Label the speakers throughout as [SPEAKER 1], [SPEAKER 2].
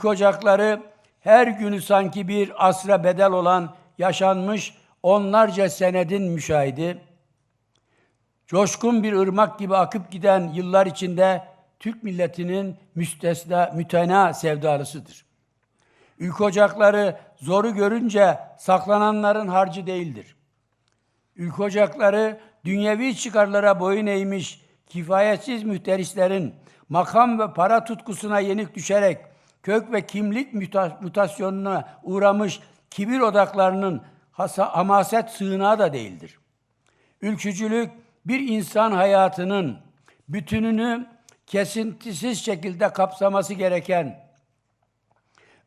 [SPEAKER 1] Ülke ocakları her günü sanki bir asra bedel olan yaşanmış onlarca senedin müşahidi. Coşkun bir ırmak gibi akıp giden yıllar içinde Türk milletinin müstesna, mütena sevdalısıdır. Ülke ocakları zoru görünce saklananların harcı değildir. Ülke ocakları dünyevi çıkarlara boyun eğmiş kifayetsiz mühterislerin makam ve para tutkusuna yenik düşerek kök ve kimlik mutasyonuna uğramış kibir odaklarının hasa- hamaset sığınağı da değildir. Ülkücülük bir insan hayatının bütününü kesintisiz şekilde kapsaması gereken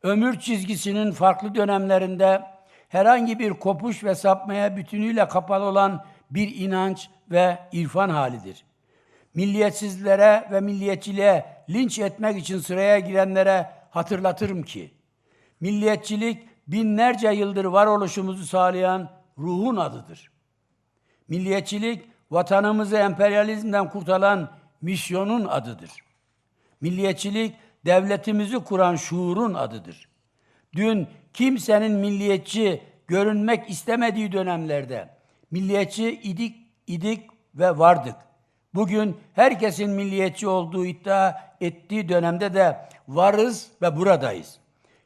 [SPEAKER 1] ömür çizgisinin farklı dönemlerinde herhangi bir kopuş ve sapmaya bütünüyle kapalı olan bir inanç ve irfan halidir. Milliyetsizlere ve milliyetçiliğe linç etmek için sıraya girenlere hatırlatırım ki, milliyetçilik binlerce yıldır varoluşumuzu sağlayan ruhun adıdır. Milliyetçilik vatanımızı emperyalizmden kurtaran misyonun adıdır. Milliyetçilik devletimizi kuran şuurun adıdır. Dün kimsenin milliyetçi görünmek istemediği dönemlerde milliyetçi idik, idik ve vardık. Bugün herkesin milliyetçi olduğu iddia ettiği dönemde de varız ve buradayız.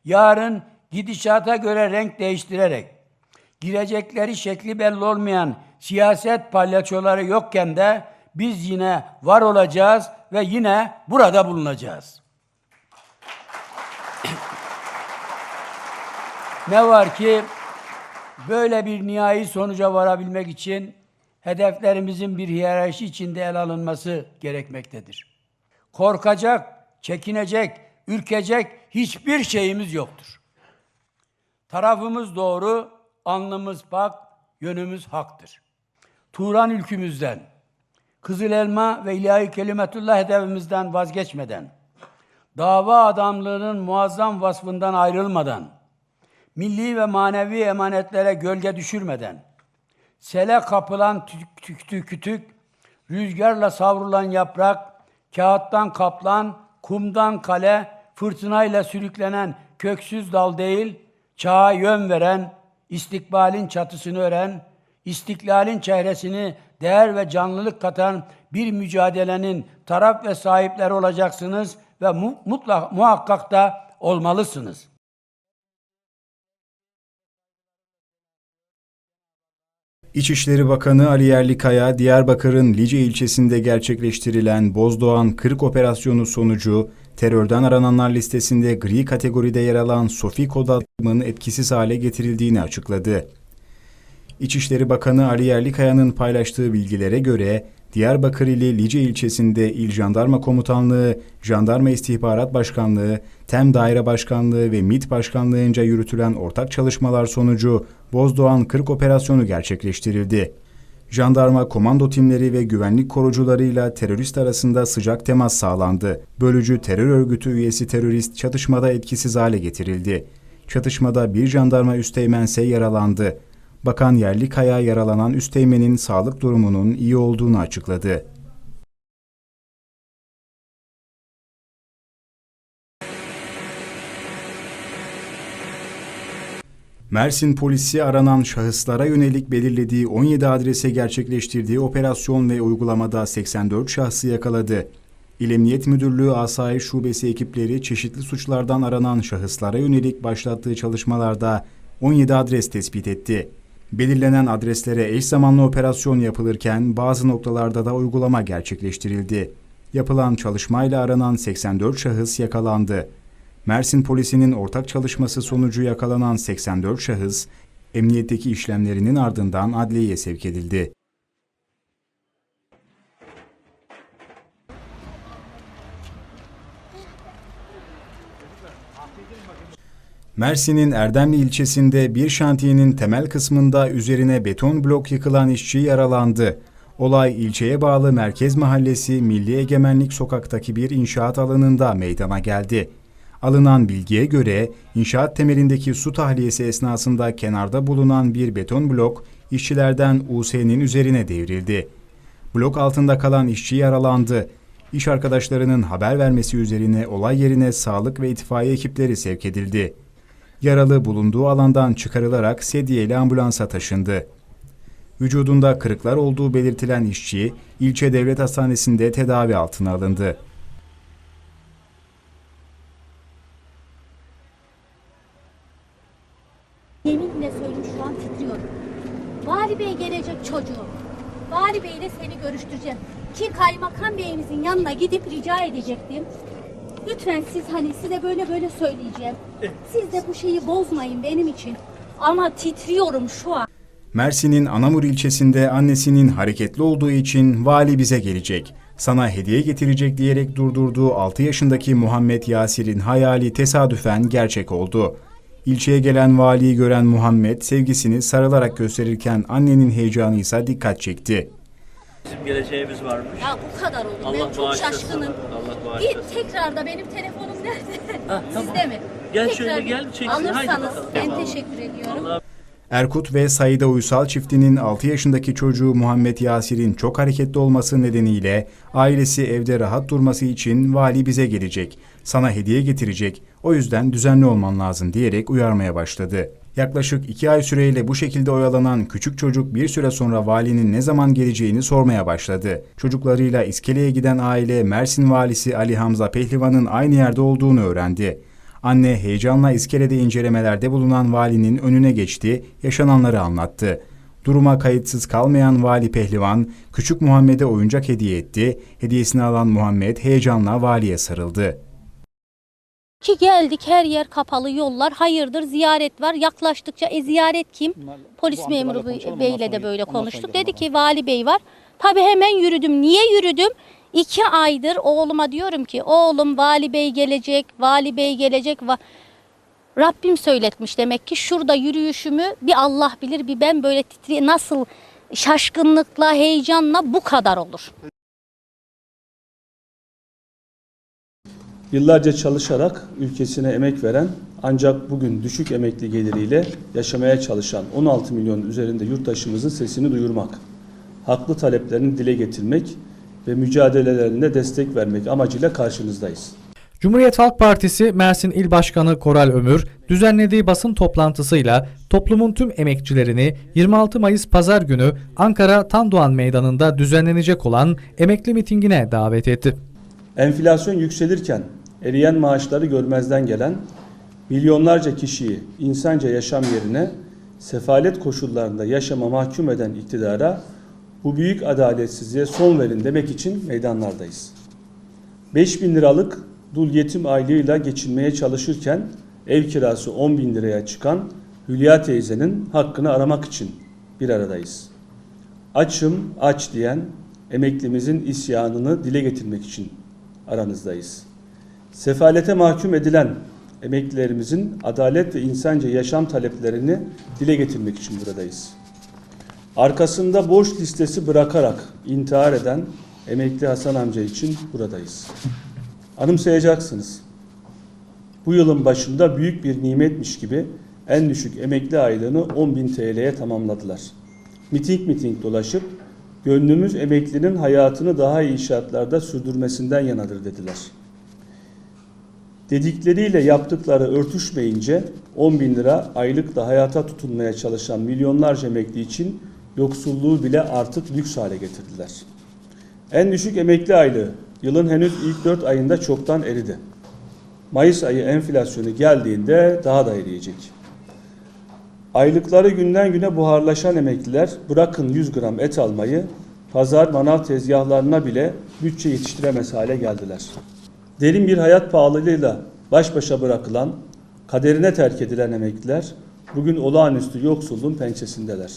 [SPEAKER 1] Yarın gidişata göre renk değiştirerek girecekleri şekli belli olmayan siyaset palyaçoları yokken de biz yine var olacağız ve yine burada bulunacağız. ne var ki böyle bir nihai sonuca varabilmek için hedeflerimizin bir hiyerarşi içinde ele alınması gerekmektedir. Korkacak, çekinecek, ürkecek hiçbir şeyimiz yoktur. Tarafımız doğru, alnımız pak, yönümüz haktır. Turan ülkümüzden, Kızıl Elma ve ilahi kelimetullah hedefimizden vazgeçmeden, dava adamlığının muazzam vasfından ayrılmadan, milli ve manevi emanetlere gölge düşürmeden, sele kapılan tük tük tük kütük, rüzgarla savrulan yaprak, kağıttan kaplan, kumdan kale, fırtınayla sürüklenen köksüz dal değil, çağa yön veren, istikbalin çatısını ören, istiklalin çehresini değer ve canlılık katan bir mücadelenin taraf ve sahipleri olacaksınız ve mu- mutlak muhakkak da olmalısınız.
[SPEAKER 2] İçişleri Bakanı Ali Yerlikaya, Diyarbakır'ın Lice ilçesinde gerçekleştirilen Bozdoğan Kırık Operasyonu sonucu terörden arananlar listesinde gri kategoride yer alan Sofi Kodat'ın etkisiz hale getirildiğini açıkladı. İçişleri Bakanı Ali Yerlikaya'nın paylaştığı bilgilere göre Diyarbakır ili Lice ilçesinde İl Jandarma Komutanlığı, Jandarma İstihbarat Başkanlığı, TEM Daire Başkanlığı ve MİT Başkanlığı'nca yürütülen ortak çalışmalar sonucu Bozdoğan 40 operasyonu gerçekleştirildi. Jandarma komando timleri ve güvenlik korucularıyla terörist arasında sıcak temas sağlandı. Bölücü terör örgütü üyesi terörist çatışmada etkisiz hale getirildi. Çatışmada bir jandarma üsteğmense yaralandı. Bakan Yerlikaya yaralanan üsteğmenin sağlık durumunun iyi olduğunu açıkladı. Mersin polisi aranan şahıslara yönelik belirlediği 17 adrese gerçekleştirdiği operasyon ve uygulamada 84 şahsı yakaladı. İl Emniyet Müdürlüğü Asayiş Şubesi ekipleri çeşitli suçlardan aranan şahıslara yönelik başlattığı çalışmalarda 17 adres tespit etti. Belirlenen adreslere eş zamanlı operasyon yapılırken bazı noktalarda da uygulama gerçekleştirildi. Yapılan çalışmayla aranan 84 şahıs yakalandı. Mersin polisinin ortak çalışması sonucu yakalanan 84 şahıs, emniyetteki işlemlerinin ardından adliyeye sevk edildi. Mersin'in Erdemli ilçesinde bir şantiyenin temel kısmında üzerine beton blok yıkılan işçi yaralandı. Olay ilçeye bağlı Merkez Mahallesi Milli Egemenlik Sokak'taki bir inşaat alanında meydana geldi. Alınan bilgiye göre inşaat temelindeki su tahliyesi esnasında kenarda bulunan bir beton blok işçilerden US'nin üzerine devrildi. Blok altında kalan işçi yaralandı. İş arkadaşlarının haber vermesi üzerine olay yerine sağlık ve itfaiye ekipleri sevk edildi. Yaralı bulunduğu alandan çıkarılarak sedyeli ambulansa taşındı. Vücudunda kırıklar olduğu belirtilen işçi ilçe devlet hastanesinde tedavi altına alındı.
[SPEAKER 3] Yeminle söyleyeyim şu an titriyorum. Vali Bey gelecek çocuğum. Vali Bey'le seni görüştüreceğim. Ki kaymakam beyimizin yanına gidip rica edecektim. Lütfen siz hani size böyle böyle söyleyeceğim. Siz de bu şeyi bozmayın benim için. Ama titriyorum şu an.
[SPEAKER 2] Mersin'in Anamur ilçesinde annesinin hareketli olduğu için vali bize gelecek. Sana hediye getirecek diyerek durdurduğu 6 yaşındaki Muhammed Yasir'in hayali tesadüfen gerçek oldu. İlçeye gelen valiyi gören Muhammed sevgisini sarılarak gösterirken annenin heyecanı ise dikkat çekti.
[SPEAKER 4] Bizim geleceğimiz varmış.
[SPEAKER 3] Ya bu kadar oldu.
[SPEAKER 4] Allah
[SPEAKER 3] ben çok
[SPEAKER 4] bağışlasın.
[SPEAKER 3] şaşkınım.
[SPEAKER 4] Allah
[SPEAKER 3] Git
[SPEAKER 4] bağışlasın.
[SPEAKER 3] tekrar da benim telefonum nerede?
[SPEAKER 4] Ha, tamam.
[SPEAKER 3] Sizde mi?
[SPEAKER 4] Gel
[SPEAKER 3] Tekrar
[SPEAKER 4] şöyle gel, çeksin. Haydi
[SPEAKER 3] Alırsanız
[SPEAKER 4] bakalım.
[SPEAKER 3] ben teşekkür ediyorum.
[SPEAKER 4] Allah
[SPEAKER 2] Erkut ve Saide Uysal çiftinin 6 yaşındaki çocuğu Muhammed Yasir'in çok hareketli olması nedeniyle ailesi evde rahat durması için vali bize gelecek. Sana hediye getirecek. O yüzden düzenli olman lazım diyerek uyarmaya başladı. Yaklaşık 2 ay süreyle bu şekilde oyalanan küçük çocuk bir süre sonra valinin ne zaman geleceğini sormaya başladı. Çocuklarıyla iskeleye giden aile Mersin valisi Ali Hamza Pehlivan'ın aynı yerde olduğunu öğrendi. Anne heyecanla iskelede incelemelerde bulunan valinin önüne geçti, yaşananları anlattı. Duruma kayıtsız kalmayan vali pehlivan, küçük Muhammed'e oyuncak hediye etti. Hediyesini alan Muhammed heyecanla valiye sarıldı.
[SPEAKER 3] Ki geldik her yer kapalı yollar. Hayırdır ziyaret var. Yaklaştıkça e ziyaret kim? Polis memuru bey- beyle de böyle konuştuk. Dedi ki vali bey var. Tabii hemen yürüdüm. Niye yürüdüm? İki aydır oğluma diyorum ki oğlum vali bey gelecek, vali bey gelecek. Va Rabbim söyletmiş demek ki şurada yürüyüşümü bir Allah bilir bir ben böyle titri nasıl şaşkınlıkla, heyecanla bu kadar olur.
[SPEAKER 5] Yıllarca çalışarak ülkesine emek veren ancak bugün düşük emekli geliriyle yaşamaya çalışan 16 milyon üzerinde yurttaşımızın sesini duyurmak, haklı taleplerini dile getirmek ve mücadelelerine destek vermek amacıyla karşınızdayız.
[SPEAKER 6] Cumhuriyet Halk Partisi Mersin İl Başkanı Koral Ömür düzenlediği basın toplantısıyla toplumun tüm emekçilerini 26 Mayıs Pazar günü Ankara Tandoğan Meydanı'nda düzenlenecek olan emekli mitingine davet etti.
[SPEAKER 5] Enflasyon yükselirken eriyen maaşları görmezden gelen milyonlarca kişiyi insanca yaşam yerine sefalet koşullarında yaşama mahkum eden iktidara bu büyük adaletsizliğe son verin demek için meydanlardayız. 5 bin liralık dul yetim aylığıyla geçinmeye çalışırken ev kirası 10 bin liraya çıkan Hülya teyzenin hakkını aramak için bir aradayız. Açım aç diyen emeklimizin isyanını dile getirmek için aranızdayız. Sefalete mahkum edilen emeklilerimizin adalet ve insanca yaşam taleplerini dile getirmek için buradayız. Arkasında borç listesi bırakarak intihar eden emekli Hasan amca için buradayız. Anımsayacaksınız. Bu yılın başında büyük bir nimetmiş gibi en düşük emekli aylığını 10.000 TL'ye tamamladılar. Miting miting dolaşıp gönlümüz emeklinin hayatını daha iyi şartlarda sürdürmesinden yanadır dediler. Dedikleriyle yaptıkları örtüşmeyince 10 bin lira aylıkla hayata tutunmaya çalışan milyonlarca emekli için yoksulluğu bile artık lüks hale getirdiler. En düşük emekli aylığı yılın henüz ilk 4 ayında çoktan eridi. Mayıs ayı enflasyonu geldiğinde daha da eriyecek. Aylıkları günden güne buharlaşan emekliler bırakın 100 gram et almayı, pazar manav tezgahlarına bile bütçe yetiştiremez hale geldiler. Derin bir hayat pahalılığıyla baş başa bırakılan, kaderine terk edilen emekliler bugün olağanüstü yoksulluğun pençesindeler.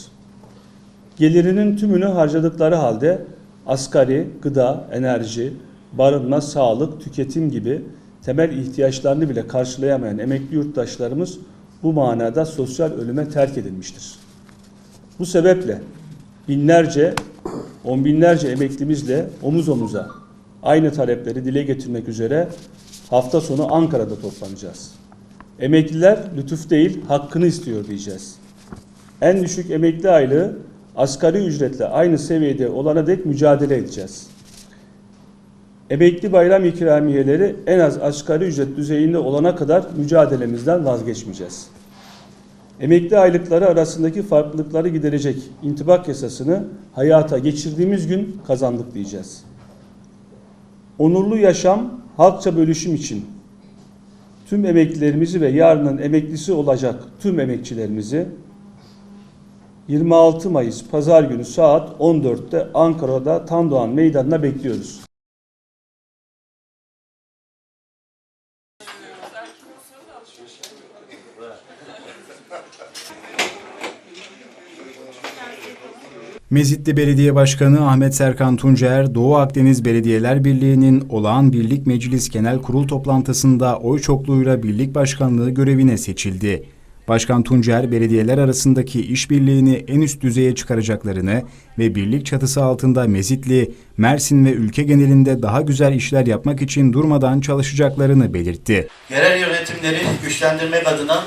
[SPEAKER 5] Gelirinin tümünü harcadıkları halde asgari, gıda, enerji, barınma, sağlık, tüketim gibi temel ihtiyaçlarını bile karşılayamayan emekli yurttaşlarımız bu manada sosyal ölüme terk edilmiştir. Bu sebeple binlerce, on binlerce emeklimizle omuz omuza aynı talepleri dile getirmek üzere hafta sonu Ankara'da toplanacağız. Emekliler lütuf değil hakkını istiyor diyeceğiz. En düşük emekli aylığı asgari ücretle aynı seviyede olana dek mücadele edeceğiz. Emekli bayram ikramiyeleri en az asgari ücret düzeyinde olana kadar mücadelemizden vazgeçmeyeceğiz. Emekli aylıkları arasındaki farklılıkları giderecek intibak yasasını hayata geçirdiğimiz gün kazandık diyeceğiz. Onurlu yaşam, halkça bölüşüm için tüm emeklilerimizi ve yarının emeklisi olacak tüm emekçilerimizi 26 Mayıs Pazar günü saat 14'te Ankara'da Tandoğan Meydanı'na bekliyoruz.
[SPEAKER 2] Mezitli Belediye Başkanı Ahmet Serkan Tuncer, Doğu Akdeniz Belediyeler Birliği'nin olağan Birlik Meclis Genel Kurul toplantısında oy çokluğuyla birlik başkanlığı görevine seçildi. Başkan Tuncer, belediyeler arasındaki işbirliğini en üst düzeye çıkaracaklarını ve birlik çatısı altında Mezitli, Mersin ve ülke genelinde daha güzel işler yapmak için durmadan çalışacaklarını belirtti.
[SPEAKER 4] Yerel yönetimleri güçlendirmek adına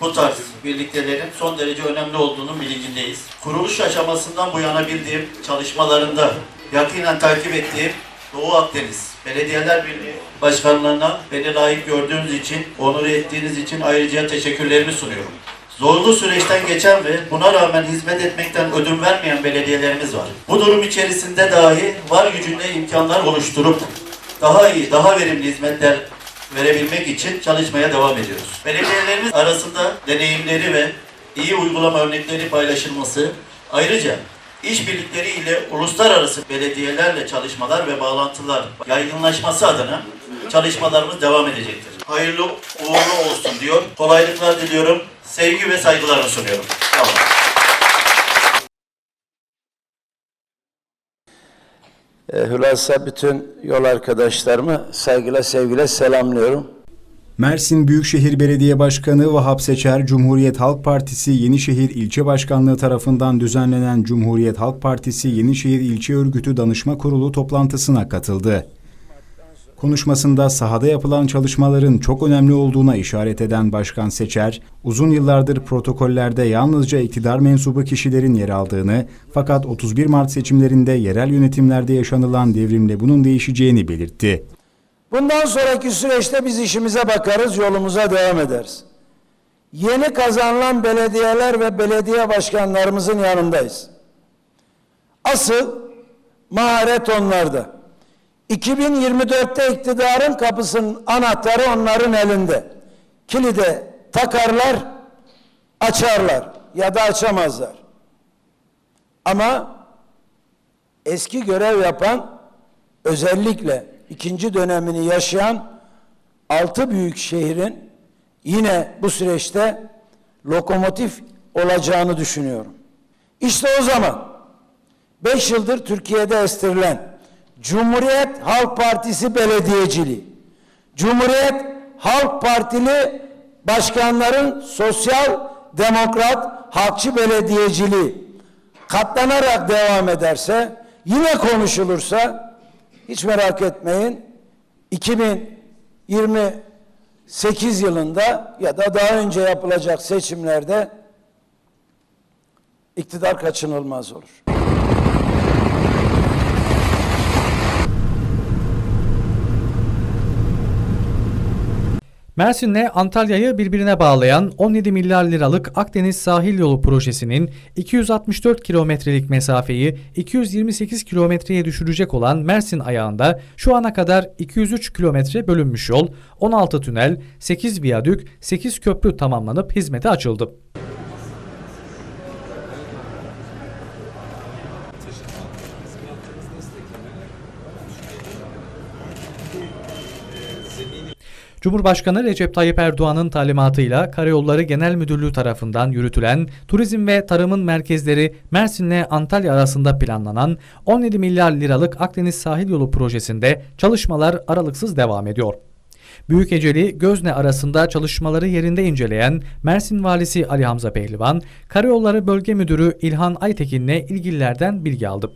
[SPEAKER 4] bu tarz birliktelerin son derece önemli olduğunun bilincindeyiz. Kuruluş aşamasından bu yana bildiğim çalışmalarında yakinen takip ettiğim Doğu Akdeniz Belediyeler Birliği Başkanlarına beni layık gördüğünüz için, onur ettiğiniz için ayrıca teşekkürlerimi sunuyorum. Zorlu süreçten geçen ve buna rağmen hizmet etmekten ödün vermeyen belediyelerimiz var. Bu durum içerisinde dahi var gücünde imkanlar oluşturup daha iyi, daha verimli hizmetler verebilmek için çalışmaya devam ediyoruz. Belediyelerimiz arasında deneyimleri ve iyi uygulama örnekleri paylaşılması, ayrıca işbirlikleri ile uluslararası belediyelerle çalışmalar ve bağlantılar yaygınlaşması adına çalışmalarımız devam edecektir. Hayırlı uğurlu olsun diyor. Kolaylıklar diliyorum. Sevgi ve saygılarımı sunuyorum. Sağ.
[SPEAKER 7] E, Hülasa bütün yol arkadaşlarımı saygıyla sevgiyle selamlıyorum.
[SPEAKER 2] Mersin Büyükşehir Belediye Başkanı Vahap Seçer, Cumhuriyet Halk Partisi Yenişehir İlçe Başkanlığı tarafından düzenlenen Cumhuriyet Halk Partisi Yenişehir İlçe Örgütü Danışma Kurulu toplantısına katıldı. Konuşmasında sahada yapılan çalışmaların çok önemli olduğuna işaret eden Başkan Seçer, uzun yıllardır protokollerde yalnızca iktidar mensubu kişilerin yer aldığını fakat 31 Mart seçimlerinde yerel yönetimlerde yaşanılan devrimle bunun değişeceğini belirtti.
[SPEAKER 7] Bundan sonraki süreçte biz işimize bakarız, yolumuza devam ederiz. Yeni kazanılan belediyeler ve belediye başkanlarımızın yanındayız. Asıl maharet onlarda. 2024'te iktidarın kapısının anahtarı onların elinde. Kilide takarlar, açarlar ya da açamazlar. Ama eski görev yapan özellikle ikinci dönemini yaşayan altı büyük şehrin yine bu süreçte lokomotif olacağını düşünüyorum. İşte o zaman beş yıldır Türkiye'de estirilen Cumhuriyet Halk Partisi belediyeciliği, Cumhuriyet Halk Partili başkanların sosyal demokrat halkçı belediyeciliği katlanarak devam ederse, yine konuşulursa hiç merak etmeyin 2028 yılında ya da daha önce yapılacak seçimlerde iktidar kaçınılmaz olur.
[SPEAKER 6] Mersin'le Antalya'yı birbirine bağlayan 17 milyar liralık Akdeniz Sahil Yolu projesinin 264 kilometrelik mesafeyi 228 kilometreye düşürecek olan Mersin ayağında şu ana kadar 203 kilometre bölünmüş yol, 16 tünel, 8 viyadük, 8 köprü tamamlanıp hizmete açıldı. Cumhurbaşkanı Recep Tayyip Erdoğan'ın talimatıyla Karayolları Genel Müdürlüğü tarafından yürütülen turizm ve tarımın merkezleri Mersin'le Antalya arasında planlanan 17 milyar liralık Akdeniz Sahil Yolu projesinde çalışmalar aralıksız devam ediyor. Büyükeceli Gözne arasında çalışmaları yerinde inceleyen Mersin Valisi Ali Hamza Pehlivan, Karayolları Bölge Müdürü İlhan Aytekin'le ilgililerden bilgi aldı.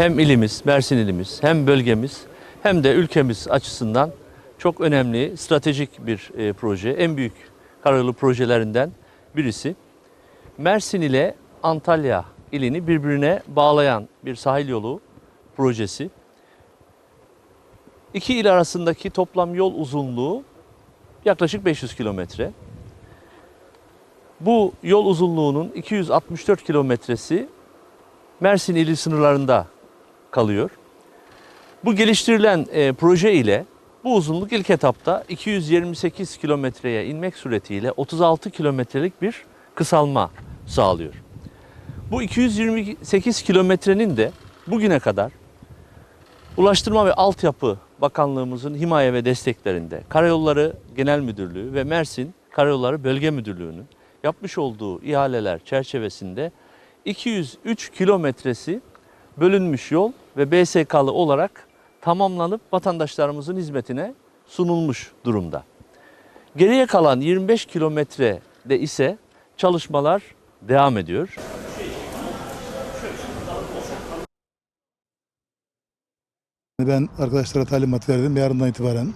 [SPEAKER 8] Hem ilimiz, Mersin ilimiz, hem bölgemiz hem de ülkemiz açısından çok önemli, stratejik bir e, proje. En büyük karayolu projelerinden birisi. Mersin ile Antalya ilini birbirine bağlayan bir sahil yolu projesi. İki il arasındaki toplam yol uzunluğu yaklaşık 500 kilometre. Bu yol uzunluğunun 264 kilometresi Mersin ili sınırlarında kalıyor. Bu geliştirilen e, proje ile bu uzunluk ilk etapta 228 kilometreye inmek suretiyle 36 kilometrelik bir kısalma sağlıyor. Bu 228 kilometrenin de bugüne kadar Ulaştırma ve Altyapı Bakanlığımızın himaye ve desteklerinde Karayolları Genel Müdürlüğü ve Mersin Karayolları Bölge Müdürlüğü'nün yapmış olduğu ihaleler çerçevesinde 203 kilometresi bölünmüş yol ve BSK'lı olarak tamamlanıp vatandaşlarımızın hizmetine sunulmuş durumda. Geriye kalan 25 kilometrede ise çalışmalar devam ediyor.
[SPEAKER 9] Ben arkadaşlara talimat verdim. Yarından itibaren,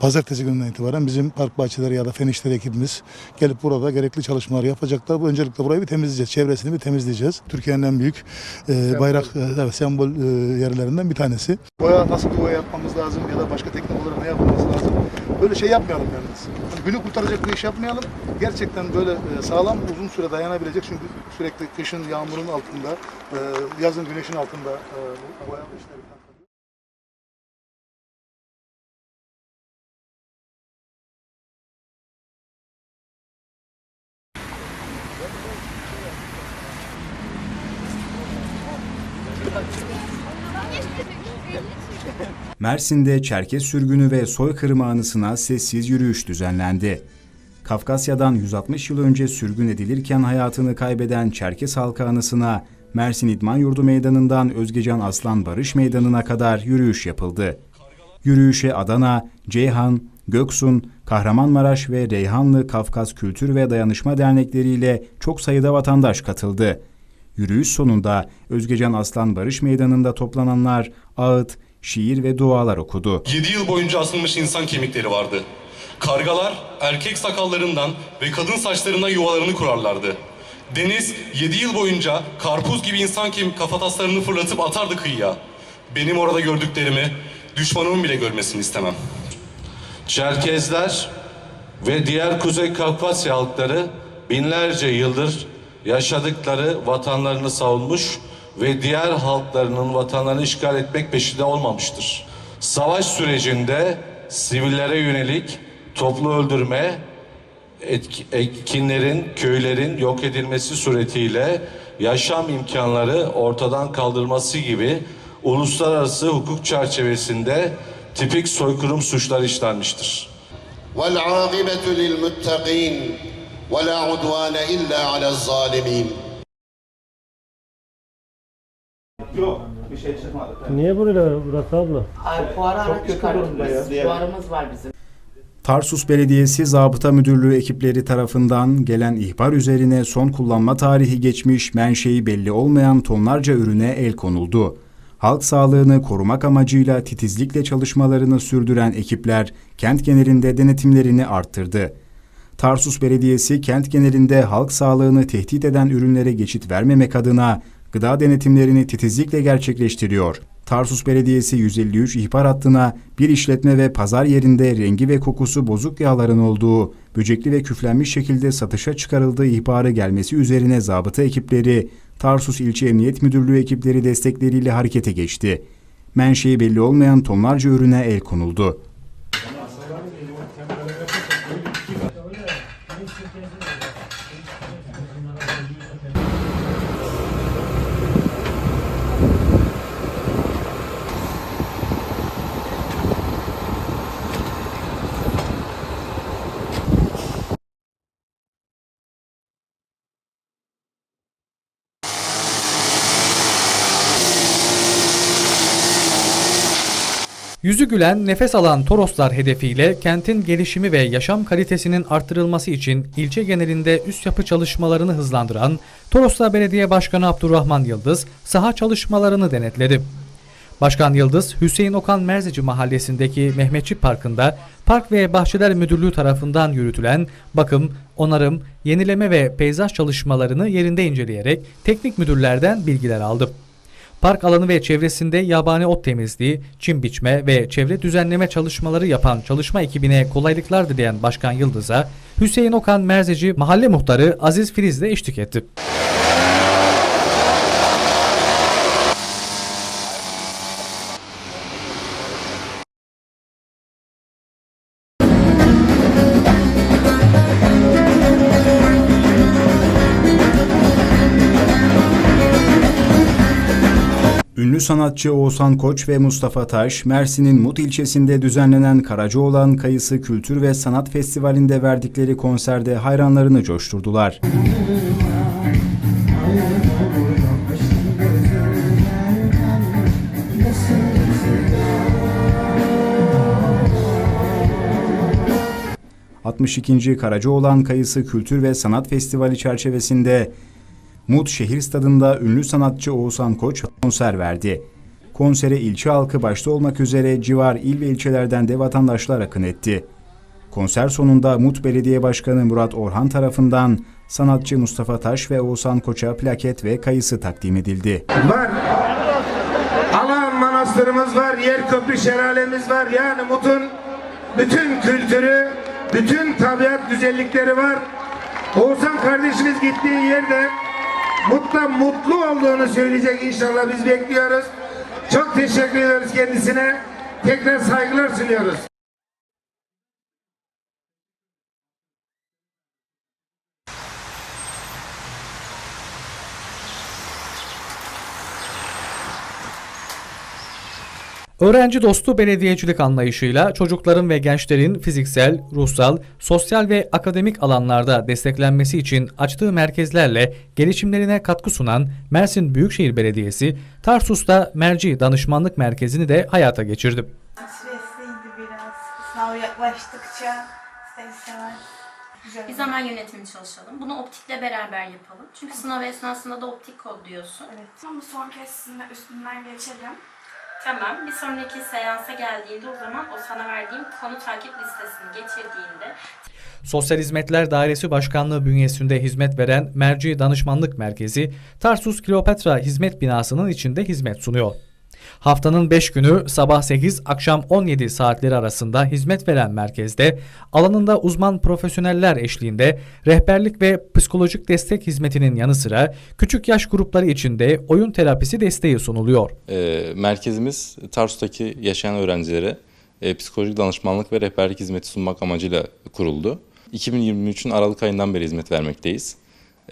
[SPEAKER 9] pazartesi gününden itibaren bizim park bahçeleri ya da fen işleri ekibimiz gelip burada gerekli çalışmalar yapacaklar. Bu öncelikle burayı bir temizleyeceğiz. Çevresini bir temizleyeceğiz. Türkiye'nin en büyük e, bayrak, e, evet, sembol e, yerlerinden bir tanesi. Boya nasıl boya yapmamız lazım ya da başka teknik olarak ne yapmamız lazım? Böyle şey yapmayalım yalnız. Hani günü kurtaracak bir iş yapmayalım. Gerçekten böyle e, sağlam uzun süre dayanabilecek çünkü sürekli kışın yağmurun altında, e, yazın güneşin altında e, boya işleri
[SPEAKER 2] Mersin'de Çerkez sürgünü ve soykırımı anısına sessiz yürüyüş düzenlendi. Kafkasya'dan 160 yıl önce sürgün edilirken hayatını kaybeden Çerkez halkı anısına Mersin İdman Yurdu Meydanı'ndan Özgecan Aslan Barış Meydanı'na kadar yürüyüş yapıldı. Yürüyüşe Adana, Ceyhan, Göksun, Kahramanmaraş ve Reyhanlı Kafkas Kültür ve Dayanışma Dernekleri ile çok sayıda vatandaş katıldı. Yürüyüş sonunda Özgecan Aslan Barış Meydanı'nda toplananlar ağıt, şiir ve dualar okudu.
[SPEAKER 10] 7 yıl boyunca asılmış insan kemikleri vardı. Kargalar erkek sakallarından ve kadın saçlarından yuvalarını kurarlardı. Deniz 7 yıl boyunca karpuz gibi insan kemik kafataslarını fırlatıp atardı kıyıya. Benim orada gördüklerimi düşmanımın bile görmesini istemem.
[SPEAKER 11] Çerkezler ve diğer Kuzey Kafkasya halkları binlerce yıldır yaşadıkları vatanlarını savunmuş ve diğer halklarının vatanlarını işgal etmek peşinde olmamıştır. Savaş sürecinde sivillere yönelik toplu öldürme, etki- etkinlerin, köylerin yok edilmesi suretiyle yaşam imkanları ortadan kaldırması gibi uluslararası hukuk çerçevesinde tipik soykırım suçları işlenmiştir.
[SPEAKER 12] والعاقبة للمتقين ولا عدوان إلا على الظالمين
[SPEAKER 13] Niye buraya burası abla?
[SPEAKER 14] Ay, fuara araç çıkarttık biz. Fuarımız var bizim.
[SPEAKER 2] Tarsus Belediyesi Zabıta Müdürlüğü ekipleri tarafından gelen ihbar üzerine son kullanma tarihi geçmiş menşei belli olmayan tonlarca ürüne el konuldu. Halk sağlığını korumak amacıyla titizlikle çalışmalarını sürdüren ekipler kent genelinde denetimlerini arttırdı. Tarsus Belediyesi kent genelinde halk sağlığını tehdit eden ürünlere geçit vermemek adına gıda denetimlerini titizlikle gerçekleştiriyor. Tarsus Belediyesi 153 ihbar hattına bir işletme ve pazar yerinde rengi ve kokusu bozuk yağların olduğu, böcekli ve küflenmiş şekilde satışa çıkarıldığı ihbarı gelmesi üzerine zabıta ekipleri, Tarsus İlçe Emniyet Müdürlüğü ekipleri destekleriyle harekete geçti. Menşei belli olmayan tonlarca ürüne el konuldu.
[SPEAKER 6] Yüzü gülen, nefes alan Toroslar hedefiyle kentin gelişimi ve yaşam kalitesinin artırılması için ilçe genelinde üst yapı çalışmalarını hızlandıran Toroslar Belediye Başkanı Abdurrahman Yıldız saha çalışmalarını denetledi. Başkan Yıldız, Hüseyin Okan Merzici mahallesindeki Mehmetçik Parkı'nda Park ve Bahçeler Müdürlüğü tarafından yürütülen bakım, onarım, yenileme ve peyzaj çalışmalarını yerinde inceleyerek teknik müdürlerden bilgiler aldı. Park alanı ve çevresinde yabani ot temizliği, çim biçme ve çevre düzenleme çalışmaları yapan çalışma ekibine kolaylıklar dileyen Başkan Yıldız'a Hüseyin Okan Merzeci mahalle muhtarı Aziz Filiz de eşlik etti.
[SPEAKER 2] Sanatçı Oğuzhan Koç ve Mustafa Taş, Mersin'in Mut ilçesinde düzenlenen Karacaoğlan Kayısı Kültür ve Sanat Festivali'nde verdikleri konserde hayranlarını coşturdular. ...62. Karacaoğlan Kayısı Kültür ve Sanat Festivali çerçevesinde Mut Şehir Stadı'nda ünlü sanatçı Oğuzhan Koç konser verdi. Konsere ilçe halkı başta olmak üzere civar il ve ilçelerden de vatandaşlar akın etti. Konser sonunda Mut Belediye Başkanı Murat Orhan tarafından sanatçı Mustafa Taş ve Oğuzhan Koç'a plaket ve kayısı takdim edildi.
[SPEAKER 15] Var. Alan manastırımız var, yer köprü şelalemiz var. Yani Mut'un bütün kültürü, bütün tabiat güzellikleri var. Oğuzhan kardeşimiz gittiği yerde Mut'ta mutlu olduğunu söyleyecek inşallah biz bekliyoruz. Çok teşekkür ediyoruz kendisine. Tekrar saygılar sunuyoruz.
[SPEAKER 6] Öğrenci dostu belediyecilik anlayışıyla çocukların ve gençlerin fiziksel, ruhsal, sosyal ve akademik alanlarda desteklenmesi için açtığı merkezlerle gelişimlerine katkı sunan Mersin Büyükşehir Belediyesi, Tarsus'ta Merci Danışmanlık Merkezi'ni de hayata geçirdi.
[SPEAKER 16] Stresliydi biraz. Sınav yaklaştıkça ister.
[SPEAKER 17] Bir zaman yönetimi çalışalım. Bunu optikle beraber yapalım. Çünkü sınav esnasında da optik kodluyorsun.
[SPEAKER 16] Evet. Ama son kez sizinle üstünden geçelim.
[SPEAKER 17] Tamam. Bir sonraki seansa geldiğinde o zaman o sana verdiğim konu takip listesini getirdiğinde
[SPEAKER 6] Sosyal Hizmetler Dairesi Başkanlığı bünyesinde hizmet veren Merci Danışmanlık Merkezi, Tarsus Kleopatra Hizmet Binası'nın içinde hizmet sunuyor. Haftanın 5 günü sabah 8 akşam 17 saatleri arasında hizmet veren merkezde alanında uzman profesyoneller eşliğinde rehberlik ve psikolojik destek hizmetinin yanı sıra küçük yaş grupları içinde oyun terapisi desteği sunuluyor.
[SPEAKER 18] E, merkezimiz Tarsus'taki yaşayan öğrencilere e, psikolojik danışmanlık ve rehberlik hizmeti sunmak amacıyla kuruldu. 2023'ün Aralık ayından beri hizmet vermekteyiz.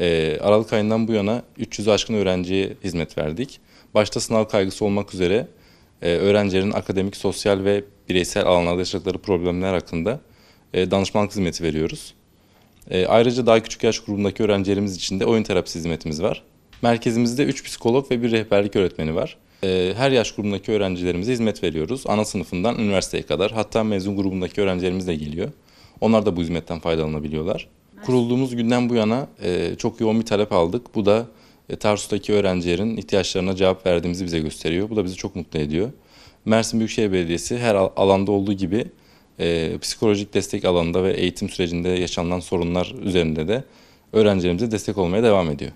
[SPEAKER 18] E, Aralık ayından bu yana 300'ü aşkın öğrenciye hizmet verdik. Başta sınav kaygısı olmak üzere e, öğrencilerin akademik, sosyal ve bireysel alanlarda yaşadıkları problemler hakkında e, danışmanlık hizmeti veriyoruz. E, ayrıca daha küçük yaş grubundaki öğrencilerimiz için de oyun terapisi hizmetimiz var. Merkezimizde 3 psikolog ve bir rehberlik öğretmeni var. E, her yaş grubundaki öğrencilerimize hizmet veriyoruz. Ana sınıfından üniversiteye kadar hatta mezun grubundaki öğrencilerimiz de geliyor. Onlar da bu hizmetten faydalanabiliyorlar. Kurulduğumuz günden bu yana e, çok yoğun bir talep aldık. Bu da e, Tarsus'taki öğrencilerin ihtiyaçlarına cevap verdiğimizi bize gösteriyor. Bu da bizi çok mutlu ediyor. Mersin Büyükşehir Belediyesi her al- alanda olduğu gibi e, psikolojik destek alanında ve eğitim sürecinde yaşanılan sorunlar üzerinde de öğrencilerimize destek olmaya devam ediyor.